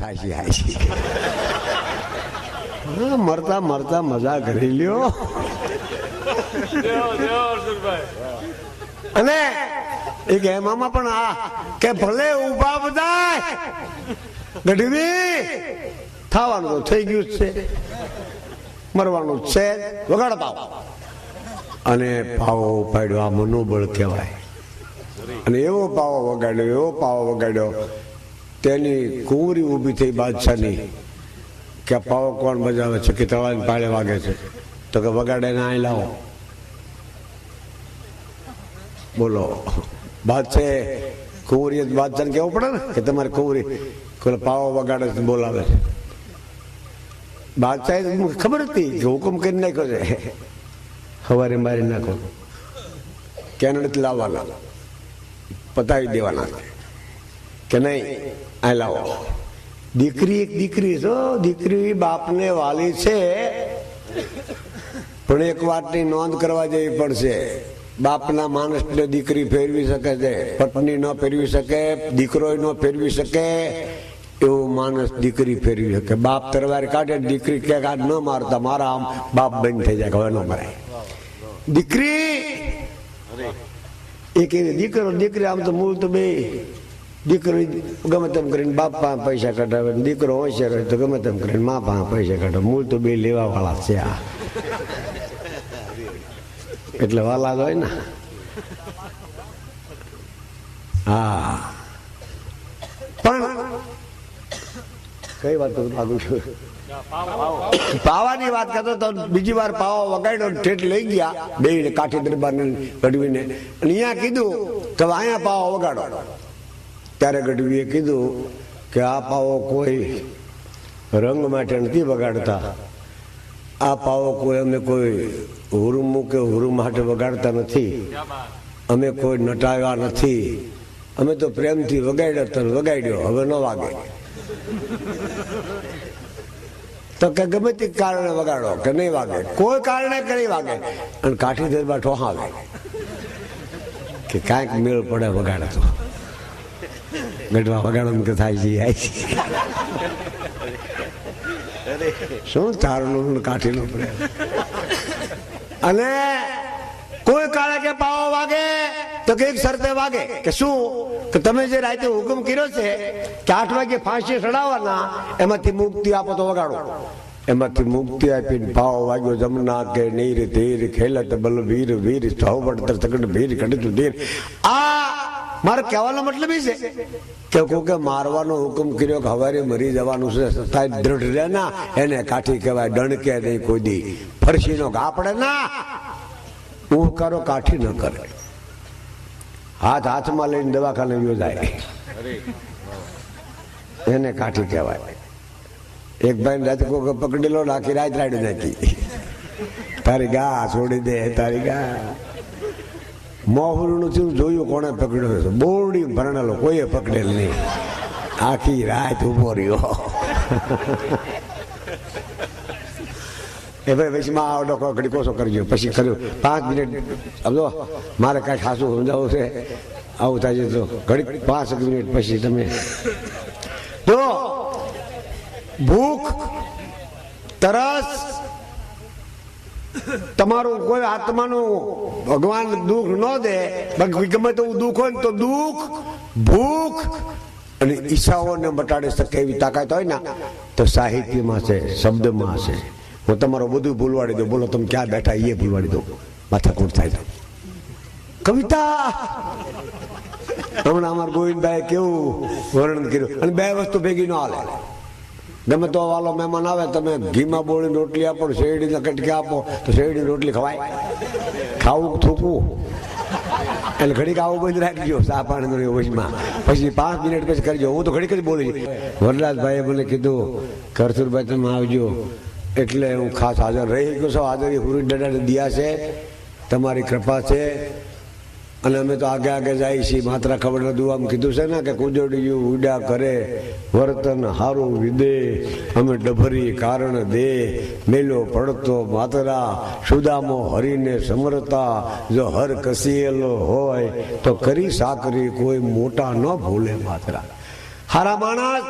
હાય છે. મરતા મરતા મજા કરી લ્યો. અને એ કે એમાં પણ આ કે ભલે ઊભા બધા ગઢવી થવાનું તો થઈ ગયું છે. મરવાનું છે. વગાડ પાવ. અને પાવો ઉપાડ્યો આ મનોબળ કહેવાય. અને એવો પાવો વગાડ્યો એવો પાવો વગાડ્યો. તેની કુંવરી ઊભી થઈ બાદશાહની કે આ પાવો કોણ બજાવે છે કે તળાની પાળે વાગે છે? તો કે વગાડે ને અહીં લાવો. બોલો, બાદશાહ કુંવરી બાદશાહ કેવું પડે ને કે તમારે કુંવરી પાવો વગાડે છે બોલાવે છે. બાદશાહ ખબર હતી કે હુકમ કરી નાખ્યો છે. સવારે મારી નાખો. કેનેડાથી લાવવાના. પતાવી દેવાના કે નહીં આ લાવો દીકરી એક દીકરી છો દીકરી બાપને વાલી છે પણ એક વાતની નોંધ કરવા જેવી પડશે બાપના માણસને દીકરી ફેરવી શકે છે પત્ની ન ફેરવી શકે દીકરો ન ફેરવી શકે એવું માણસ દીકરી ફેરવી શકે બાપ તરવાર કાઢે દીકરી કે આ ન મારતા મારા આમ બાપ બંધ થઈ જાય કે હવે ન મરાય દીકરી એક એવી દીકરો દીકરી આમ તો મૂળ તો બે દીકરી ગમે તેમ કરીને બાપ પાસે પૈસા કઢાવે, દીકરો હોશિયાર હોય તો ગમે તેમ કરીને મા પાસે પૈસા કઢાવે. મૂળ તો બે લેવા વાળા છે આ. એટલે વાલા હોય ને. હા. પણ કઈ વાત આગળ છું? પાવાની વાત કરતો તો બીજી વાર પાવા વગાડ્યો ઠેઠ લઈ ગયા બે કાઠી દરબાર ને ગઢવીને અને અહીંયા કીધું તો અહીંયા પાવા વગાડો. ત્યારે ગઢવીએ કીધું કે આ પાવો કોઈ રંગ માટે નથી વગાડતા આ પાવો કોઈ અમે કોઈ હુરુમ કે હુરુ માટે વગાડતા નથી. અમે કોઈ નટાવ્યા નથી. અમે તો પ્રેમથી વગાડ્યો તો વગાડ્યો, હવે ન વાગે. તો કે ગમે તે કારણે વગાડો, કે નહીં વાગે. કોઈ કારણે કે નહીં વાગે. અને કાઠી દરબાર ઠોહાવે કે કાંઈક મેળ પડે વગાડતો. ગઢવા વગાડવાનું કે થાય છે શું તારનું કાઠીનું પ્રેમ અને કોઈ કાળે કે પાવો વાગે, તો કંઈક શરતે વાગે. કે શું? કે તમે જે રાતે હુકમ કર્યો છે કે આઠ વાગે ફાંસી ચડાવવાના, એમાંથી મુક્તિ આપો તો વગાડો. એમાંથી મુક્તિ આપીને ભાવ વાગ્યો, જમના કે નીર ધીર ખેલત, બલવીર, વીર સ્થવડ તગડ ભીર કડિત ધીર. આ મારે કહેવાનો મતલબ એ છે કે કોકે મારવાનો હુકમ કર્યો કે હવારે મરી જવાનું છે સતાય દ્રઢ રહે ના, એને કાઠી કહેવાય ડણકે નહીં કોઈ દી. ફરશીનો ઘા પડે ના. હું કરો, કાઠી ન કરે. હાથ હાથમાં લઈને દવાખાને યોજાય એને કાઠી કહેવાય. એક ભાઈ રાતે કોઈ પકડેલો નાખી રાત રાડી નાખી તારી ગા છોડી દે, તારી ગા. મોહરું થયું, જોયું કોણે પકડ્યો છે. બોરડી ભરણેલો કોઈએ પકડેલ નહીં. આખી રાત ઊભો રહ્યો. એ ભાઈ વચમાં આવો ડોકો ઘડી કોસો કરજો. પછી કર્યું પાંચ મિનિટ સમજો મારે કાંઈ ખાસું સમજાવું છે. આવું થાય તો ઘડી પાંચ મિનિટ પછી તમે તો ભૂખ, તરસ તમારું કોઈ આત્માનું ભગવાન દુઃખ ન દે બાકી ગમે તેવું દુઃખ હોય ને તો દુઃખ, ભૂખ અને ઈચ્છાઓને મટાડી શકે એવી તાકાત હોય ને, તો સાહિત્યમાં છે, શબ્દમાં છે. હું તમારો બધું ભૂલવાડી દઉં. બોલો, તમે ક્યાં બેઠા એ ભૂલવાડી દઉં. માથાકૂટ થાય કવિતા! હમણાં અમારા ગોવિંદભાઈ કેવું વર્ણન કર્યું? અને બે વસ્તુ ભેગી ન હાલે. ગમે તો વાલો મહેમાન આવે, તમે ઘીમાં બોળીને રોટલી આપો શેરડીના કટકે આપો, તો શેરડીની રોટલી ખવાય. ખાવું થૂકવું. એટલે ઘડીક આવું બંધ રાખજો સા પાણી વચમાં. પછી પાંચ મિનિટ પછી કરજો. હું તો ઘડીક જ બોલી વરરાજભાઈએ મને કીધું કરસુરભાઈ તમે આવજો. એટલે હું ખાસ હાજર રહી ગયો છું. હાજરી હુરી દાદાને દિયા છે. તમારી કૃપા છે. અને અમે તો આગે આગે જાય છીએ. માત્ર ખબર નથી આમ કીધું છે ને કે કુજોડિયું ઉડા કરે, વર્તન હારું વિદે. અમે ડભરી કારણ દે. મેલો પડતો માતરા, સુદામો હરીને સમરતા. જો હર કસીયેલો હોય તો કરી સાકરી કોઈ મોટા ન ભૂલે માતરા. હારા માણસ